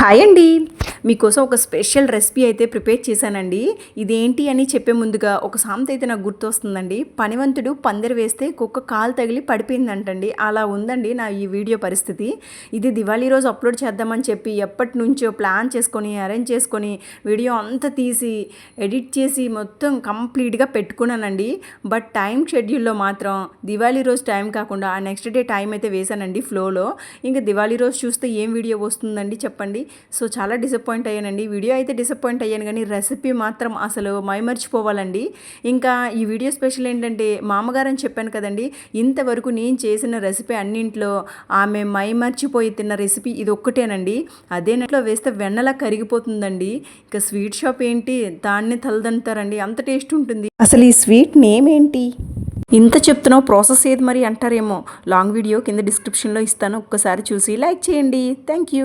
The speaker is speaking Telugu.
హాయ్ అండి. మీకోసం ఒక స్పెషల్ రెసిపీ అయితే ప్రిపేర్ చేశానండి. ఇదేంటి అని చెప్పే ముందుగా ఒక సామెత అయితే నాకు గుర్తొస్తుందండి. పనివంతుడు పందిరి వేస్తే కుక్క కాలు తగిలి పడిపోయిందంటండి. అలా ఉందండి నా ఈ వీడియో పరిస్థితి. ఇది దివాళీ రోజు అప్లోడ్ చేద్దామని చెప్పి ఎప్పటి నుంచో ప్లాన్ చేసుకొని అరేంజ్ చేసుకొని వీడియో అంతా తీసి ఎడిట్ చేసి మొత్తం కంప్లీట్గా పెట్టుకున్నానండి. బట్ టైం షెడ్యూల్లో మాత్రం దివాళీ రోజు టైం కాకుండా ఆ నెక్స్ట్ డే టైం అయితే వేశానండి ఫ్లోలో. ఇంకా దివాళీ రోజు చూస్తే ఏం వీడియో వస్తుందండి చెప్పండి. సో చాలా డిసప్పాయింట్ అయ్యానండి. వీడియో అయితే డిసప్పాయింట్ అయ్యాను కానీ రెసిపీ మాత్రం అసలు మైమర్చిపోవాలండి. ఇంకా ఈ వీడియో స్పెషల్ ఏంటంటే మా అమ్మగారు అని చెప్పాను కదండి. ఇంతవరకు నేను చేసిన రెసిపీ అన్నింట్లో ఆమె మైమర్చిపోయి తిన్న రెసిపీ ఇది ఒక్కటేనండి. అదే నెట్లో వేస్తే వెన్నలా కరిగిపోతుందండి. ఇంకా స్వీట్ షాప్ ఏంటి? దాన్ని తలదంటారండి. అంత టేస్ట్ ఉంటుంది. అసలు ఈ స్వీట్ నేమ్ ఏంటి? ఇంత చెప్తున్నావు ప్రాసెస్ ఏది మరి అంటారేమో. లాంగ్ వీడియో కింద డిస్క్రిప్షన్లో ఇస్తాను. ఒక్కసారి చూసి లైక్ చేయండి. Thank you